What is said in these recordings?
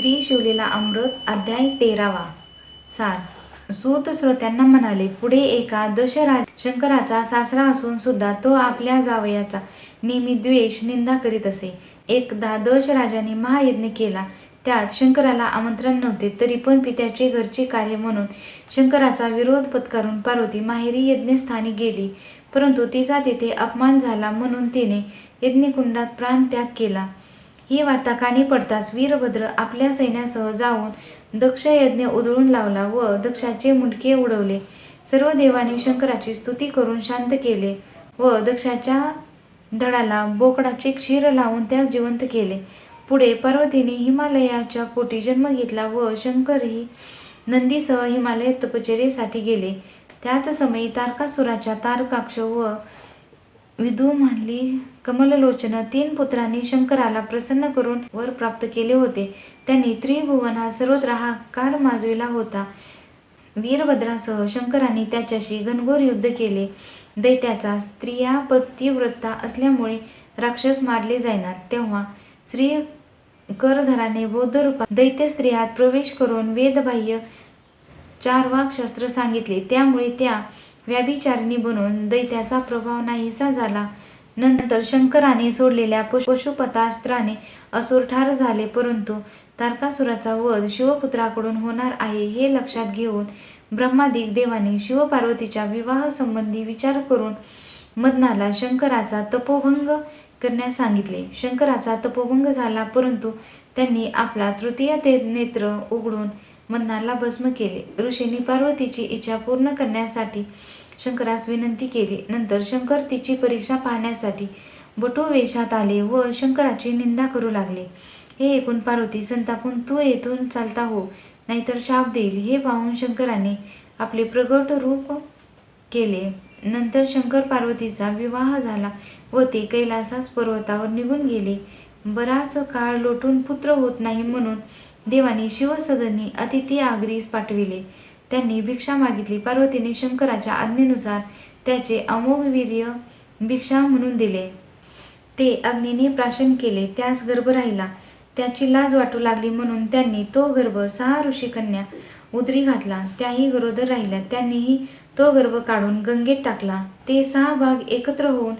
श्री शिवलीला अमृत अध्याय तेरावा. सार. सूत श्रोत्यांना म्हणाले पुढे एका दशराज शंकराचा सासरा असून सुद्धा तो आपल्या जावयाचा. नेहमी द्वेष निंदा करीत असे. एकदा दशराजाने महायज्ञ केला. त्यात शंकराला आमंत्रण नव्हते तरी पण पित्याचे घरचे कार्य म्हणून शंकराचा विरोध पत्करून पार्वती माहेरी यज्ञस्थानी गेली. परंतु तिचा तेथे अपमान झाला म्हणून तिने यज्ञकुंडात प्राण त्याग केला. ही वार्ता कानी पडताच वीरभद्र आपल्या सैन्यासह जाऊन दक्ष यज्ञ उधळून लावला व दक्षाचे मुंडके उडवले. सर्व देवांनी शंकराची स्तुती करून शांत केले व दक्षाच्या धडाला बोकडाचे क्षीर लावून त्यास जिवंत केले. पुढे पार्वतीने हिमालयाच्या पोटी जन्म घेतला व शंकरही नंदीसह हिमालय तपचर्येसाठी गेले. त्याच समयी तारकासुराच्या तारकाक्ष व विदू मानली कमललोचन तीन पुत्रांनी शंकराला प्रसन्न करून वर प्राप्त केले होते. त्यांनी त्रिभुवन हा सर्वत्र हाकार माजविला होता. वीरभद्रासह शंकराने त्याच्याशी घनघोर युद्ध केले. दैत्याचा स्त्रिया पतिव्रता असल्यामुळे राक्षस मारले जाईनात तेव्हा श्री करधराने बौद्ध रूपात दैत्य स्त्रियात प्रवेश करून वेदबाह्य चार वाक्शस्त्र सांगितले. त्यामुळे त्या व्याभिचारिणी बनून दैत्याचा प्रभाव नाहीसा झाला. नंतर शंकराने सोडलेल्या पशु पशुपतास्त्राने असुर ठार झाले. परंतु तारकासुराचा वध शिवपुत्राकडून होणार आहे हे लक्षात घेऊन ब्रह्मादिक देवाने शिवपार्वतीच्या विवाहासंबंधी विचार करून मदनाला शंकराचा तपोभंग करण्यास सांगितले. शंकराचा तपोभंग झाला परंतु त्यांनी आपला तृतीय ते नेत्र उघडून मनाला भस्म केले. ऋषींनी पार्वतीची इच्छा पूर्ण करण्यासाठी शंकरास विनंती केली. नंतर शंकर तिची परीक्षा पाहण्यासाठी बटू वेशात आले व शंकराची निंदा करू लागले. हे ऐकून पार्वती संतापून तू येथून चालता हो नाहीतर शाप देईल. हे पाहून शंकराने आपले प्रगट रूप केले. नंतर शंकर पार्वतीचा विवाह झाला व ते कैलासास पर्वतावर निघून गेले. बराच काळ लोटून पुत्र होत नाही म्हणून देवाने शिवसदनी अतिथी आग्रीस पाठविले. त्यांनी भिक्षा मागितली. पार्वतीने शंकराच्या आज्ञेनुसार त्याचे अमोघ वीर्य भिक्षा म्हणून दिले. ते अग्नीने प्राशन केले. त्यास गर्भ राहिला. त्याची लाज वाटू लागली म्हणून त्यांनी तो गर्भ सहा ऋषिकन्या उदरी घातला. त्याही गरोदर राहिल्या. त्यांनीही तो गर्भ काढून गंगेत टाकला. ते सहा भाग एकत्र होऊन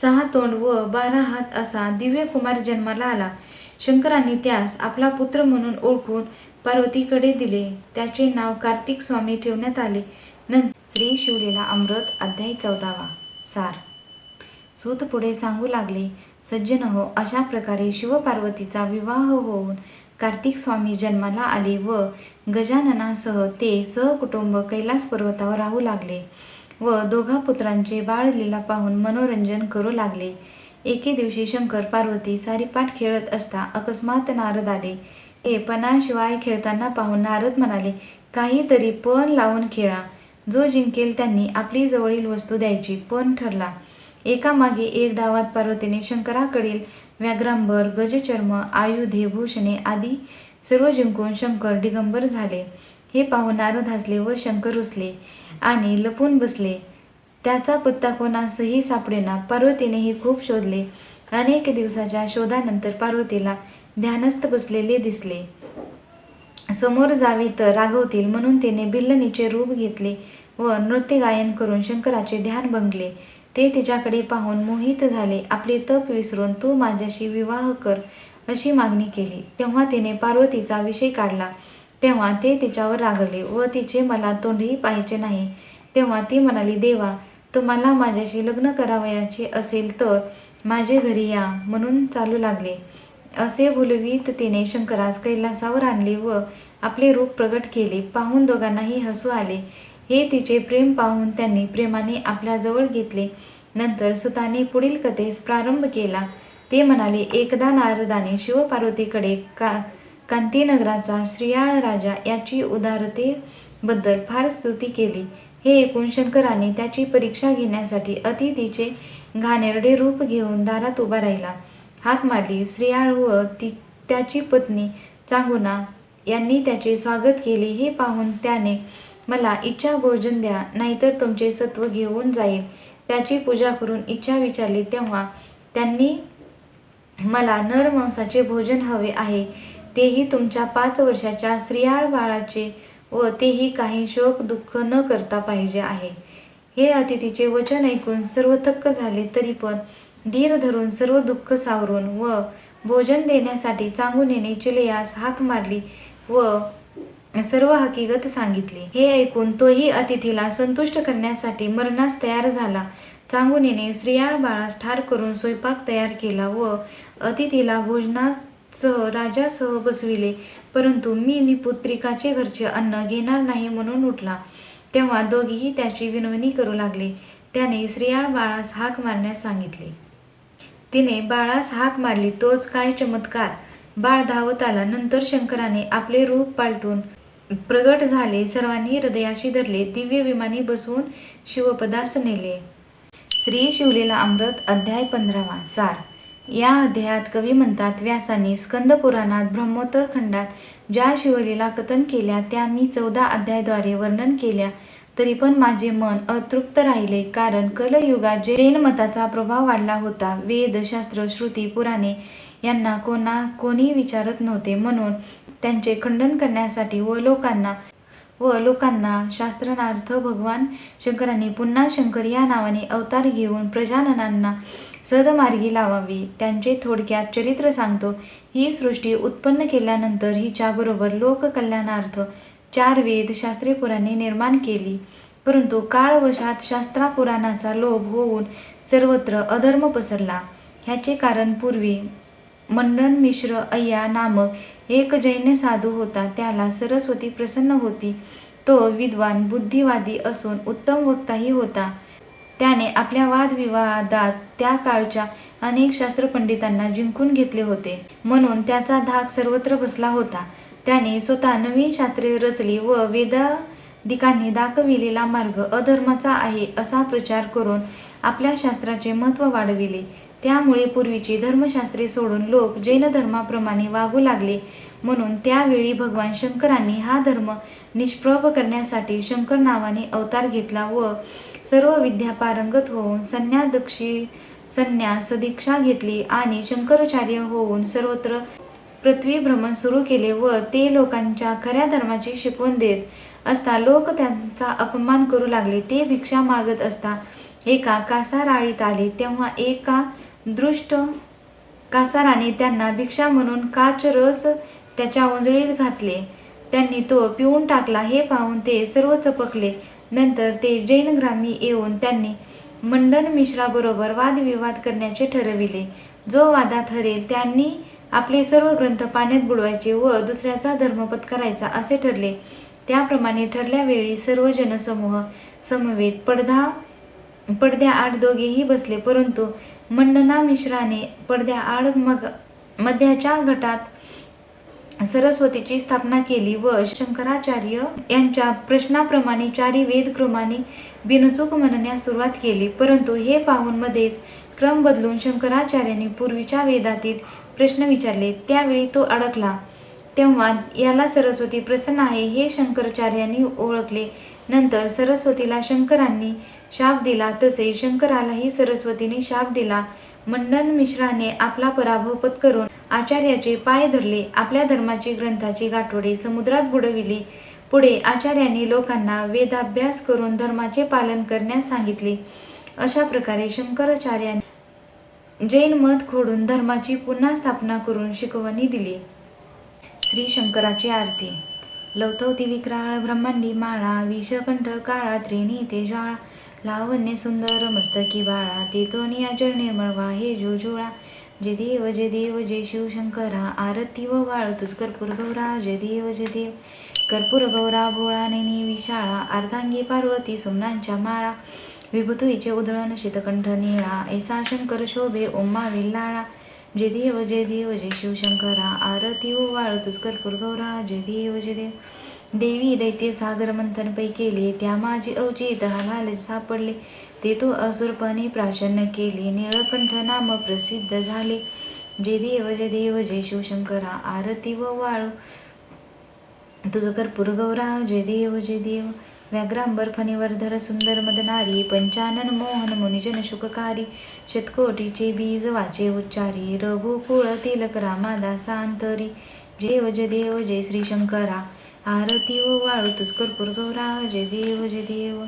सहा तोंड व बारा हात असा दिव्य कुमार जन्माला आला. शंकरांनी त्यास आपला पुत्र म्हणून ओळखून पार्वतीकडे दिले. त्याचे नाव कार्तिक स्वामी ठेवण्यात आले. नंतर श्री शिवलेला अमृत अध्याय चौदावा. सार. सूत पुढे सांगू लागले सज्जन हो अशा प्रकारे शिवपार्वतीचा विवाह होऊन कार्तिक स्वामी जन्माला आले व गजाननासह ते सहकुटुंब कैलास पर्वतावर राहू लागले व दोघा पुत्रांचे बाळलीला पाहून मनोरंजन करू लागले. एके दिवशी शंकर पार्वती सारी पाठ खेळत असता अकस्मात नारद आले. हे पणाशिवाय खेळताना पाहून नारद म्हणाले काहीतरी पण लावून खेळा. जो जिंकेल त्यांनी आपली जवळील वस्तू द्यायची. पण ठरला. एकामागे एक डावात पार्वतीने शंकराकडील व्याघ्रांबर गजचर्म आयुधे भूषणे आदी सर्व जिंकून शंकर दिगंबर झाले. हे पाहून नारद हसले व शंकर रुसले आणि लपून बसले. त्याचा पत्ता कोणासही सापडेना. पार्वतीनेही खूप शोधले. अनेक दिवसाच्या शोधानंतर पार्वतीला ध्यानस्थ बसलेले दिसले. समोर जावे तर रागवतील म्हणून तिने भिल्लनीचे रूप घेतले व नृत्य गायन करून शंकराचे ध्यान भंगले. ते तिच्याकडे पाहून मोहित झाले. आपले तप विसरून तू माझ्याशी विवाह कर अशी मागणी केली. तेव्हा तिने पार्वतीचा विषय काढला. तेव्हा ते तिच्यावर रागवले व तिचे मला तोंडही पाहायचे नाही. तेव्हा ती म्हणाली देवा तुम्हाला माझ्याशी लग्न करावयाचे असेल तर माझे घरी या म्हणून चालू लागले. असे बोलवीत तिने शंकरास कैलासावर आणले व आपले रूप प्रगट केले. पाहून दोघांनाही हसू आले. हे तिचे प्रेम पाहून त्यांनी प्रेमाने आपल्या जवळ घेतले. नंतर सुताने पुढील कथेस प्रारंभ केला. ते म्हणाले एकदा नारदाने शिवपार्वतीकडे का कांतीनगराचा श्रियाळ राजा याची उदारतेबद्दल फार स्तुती केली. हे ऐकून शंकराने त्याची परीक्षा घेण्यासाठी अतिथीचे घाणेरडे रूप घेऊन दारात उभा राहिला. हाक मारली. श्रीयाळ व ती त्याची पत्नी चांगुना यांनी त्याचे स्वागत केले. हे पाहून त्याने मला इच्छा भोजन द्या नाहीतर तुमचे सत्व घेऊन जाईल. त्याची पूजा करून इच्छा विचारली. तेव्हा त्यांनी मला नरमांसाचे भोजन हवे आहे. तेही तुमच्या पाच वर्षाच्या श्रियाळ बाळाचे व तेही काही शोक दुःख न करता पाहिजे आहे. हे अतिथीचे वचन ऐकून सर्व थक्क झाले तरी पण धीर धरून सर्व दुःख सावरून व भोजन देण्यासाठी चांगुनेने चिलयास हाक मारली व सर्व हकीकत सांगितली. हे ऐकून तोही अतिथीला संतुष्ट करण्यासाठी मरणास तयार झाला. चांगुनीने स्त्रियाळ बाळास ठार करून स्वयंपाक तयार केला व अतिथीला भोजनासह राजासह बसविले. परंतु मी निपुत्रिकाचे घरचे अन्न घेणार नाही म्हणून उठला. तेव्हा दोघेही त्याची विनवणी करू लागले. त्याने स्त्रियाळ बाळास हाक मारण्यास सांगितले. तिने बाळास हाक मारली तोच काय चमत्कार? बाळ धावत आला नंतर शंकराने आपले रूप पालटून प्रगट झाले. सर्वांनी हृदयाशी धरले दिव्य विमानी बसवून शिवपदास नेले. श्री शिवलेला अमृत अध्याय पंधरावा सार. या अध्यायात कवी म्हणतात व्यासाने स्कंद पुराणात ब्रह्मोत्तर खंडात ज्या शिवलीला कथन केल्या त्या मी चौदा अध्यायाद्वारे वर्णन केल्या. तरी पण माझे मन अतृप्त राहिले कारण कलयुगात जैन मताचा प्रभाव वाढला होता वेद शास्त्र श्रुती पुराणे यांना कोणा कोणी विचारत नव्हते. म्हणून त्यांचे खंडन करण्यासाठी व लोकांना व लोकांना शास्त्रनार्थ भगवान शंकरांनी पुन्हा शंकर या नावाने अवतार घेऊन प्रजाननांना सदमार्गी लावावी. त्यांचे थोडक्यात चरित्र सांगतो. ही सृष्टी उत्पन्न केल्यानंतर हिच्याबरोबर लोककल्याणार्थ चार वेद शास्त्रीय पुराणे निर्माण केली. परंतु काळवशात शास्त्रापुराणाचा लोभ होऊन सर्वत्र अधर्म पसरला. ह्याचे कारण पूर्वी मंडन मिश्र अय्या नामक एक जैन साधू होता. त्याला सरस्वती प्रसन्न होती. तो विद्वान बुद्धिवादी असून उत्तम वक्ताही होता. त्याने आपल्या वादविवादात त्या काळच्या अनेक शास्त्रपंडितांना जिंकून घेतले होते. म्हणून त्याचा धाक सर्वत्र बसला होता. त्याने स्वतः नवीन शास्त्रे रचली व वेदाधिकांनी दाखविलेला मार्ग अधर्माचा आहे असा प्रचार करून आपल्या शास्त्राचे महत्त्व वाढविले. त्यामुळे पूर्वीची धर्मशास्त्रे सोडून लोक जैन धर्माप्रमाणे वागू लागले. म्हणून त्यावेळी भगवान शंकरांनी हा धर्म निष्प्रभ करण्यासाठी शंकर नावाने अवतार घेतला व सर्व विद्या पारंगत होऊन संन्यादक्षी संन्यास दीक्षा घेतली आणि शंकराचार्य होऊन सर्वत्र पृथ्वी भ्रमण सुरू केले व ते लोकांच्या खऱ्या धर्माची शिकवण देत असता लोक त्यांचा अपमान करू लागले. ते भिक्षा मागत असता एका कासाराळीत आले. तेव्हा एका दृष्ट. कासाराने त्यांना भिक्षा म्हणून काच रस त्याच्या उंजळीत घातले. त्यांनी तो पिऊन टाकला हे पाहून ते सर्व चपकले. नंतर ते जैन ग्रामी येऊन त्यांनी मंडन मिश्राबरोबर वादविवाद करण्याचे ठरविले. जो वादात हरेल त्यांनी आपले सर्व ग्रंथ पाण्यात बुडवायचे व दुसऱ्याचा धर्मपत करायचा असे ठरले. त्याप्रमाणे ठरल्यावेळी सर्व जनसमूह समवेत पडदा पडद्याआड दोघेही बसले परंतु मंडना मिश्राने पडद्याआड मग मध्याच्या गटात सरस्वतीची स्थापना केली व शंकराचार्य यांच्या प्रश्नाप्रमाणे चारी वेदक्रमाने बिनचूक म्हणण्यास सुरुवात केली. परंतु हे पाहून मध्येच क्रम बदलून शंकराचार्यांनी पूर्वीच्या वेदातील प्रश्न विचारले. त्यावेळी तो अडकला. तेव्हा याला सरस्वती प्रसन्न आहे हे शंकराचार्यांनी ओळखले. नंतर सरस्वतीला शंकरांनी शाप दिला तसे शंकरालाही सरस्वतीने शाप दिला. मंडन मिश्राने आपला पराभव पत्करून आचार्याचे पाय धरले. आपल्या धर्माची ग्रंथाची गाठोडे समुद्रात बुडविली. पुढे आचार्यांनी लोकांना वेदाभ्यास करून धर्माचे पालन करण्यास सांगितले. अशा प्रकारे शंकराचार्यांनी जैन मत खोडून धर्माची पुन्हा स्थापना करून शिकवणी दिली. श्री शंकराची आरती. लवतवती विक्राळ ब्रह्मांडी माळा विषकंठ काळा त्रिणी ते ज्वाळा लावण्य सुंदर मस्तकी बाळा तिथोनी तोनी अजळ निर्मळ वाहे जुजुळा. जे देव जे देव जय शिवशंकरा. आरती व वाळ तुझ कर्पूर गौरा जय देव जय देव. कर्पूर गौरा भोळा नेनी विशाळा. अर्धांगी पार्वती सुमनांच्या माळा. विभुतुईचे उधळण शीतकंठ निळा. ऐसा शंकर शोभे ओमा विल्लाळा जे देव जय देव जे शिवशंकरा. आरती हो व वाळ तुझ कर्पूर गौरा देव जय देव. देवी दैत्य सागर मंथन पै केले. त्या माझी अवचित हालाल सापडले. ते तो असुरपणे प्राशन्न केले. निळकंठ नाम प्रसिद्ध झाले. जे देव जय देव जे शिवशंकरा. आरती व वाळू तुझ कर्पूर गौरा देव जय देव. व्याघ्रांबर फणीवर्धर सुंदर मदनारी पंचानन मोहन मुनिजन शुककारी शतकोटीचे बीज वाचे उच्चारी रघुकुळ तिलक रामादासांतरी जय देव जय देव जय श्री शंकरा आरती ओ वाळू तुझ कर्पूर गौरा जय देव जय देव.